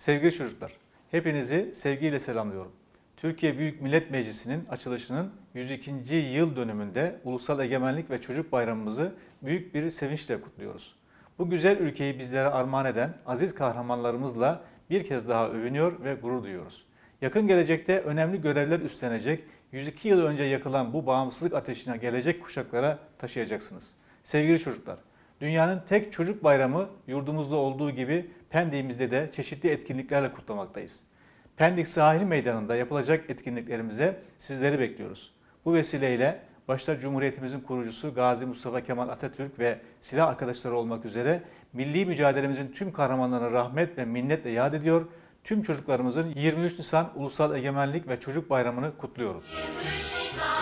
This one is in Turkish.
Sevgili çocuklar, hepinizi sevgiyle selamlıyorum. Türkiye Büyük Millet Meclisi'nin açılışının 102. yıl dönümünde Ulusal Egemenlik ve Çocuk Bayramımızı büyük bir sevinçle kutluyoruz. Bu güzel ülkeyi bizlere armağan eden aziz kahramanlarımızla bir kez daha övünüyor ve gurur duyuyoruz. Yakın gelecekte önemli görevler üstlenecek, 102 yıl önce yakılan bu bağımsızlık ateşine gelecek kuşaklara taşıyacaksınız. Sevgili çocuklar, dünyanın tek çocuk bayramı yurdumuzda olduğu gibi Pendik'imizde de çeşitli etkinliklerle kutlamaktayız. Pendik Sahil Meydanı'nda yapılacak etkinliklerimize sizleri bekliyoruz. Bu vesileyle başta Cumhuriyetimizin kurucusu Gazi Mustafa Kemal Atatürk ve silah arkadaşları olmak üzere milli mücadelemizin tüm kahramanlarını rahmet ve minnetle yad ediyor, tüm çocuklarımızın 23 Nisan Ulusal Egemenlik ve Çocuk Bayramı'nı kutluyoruz. 23 Nisan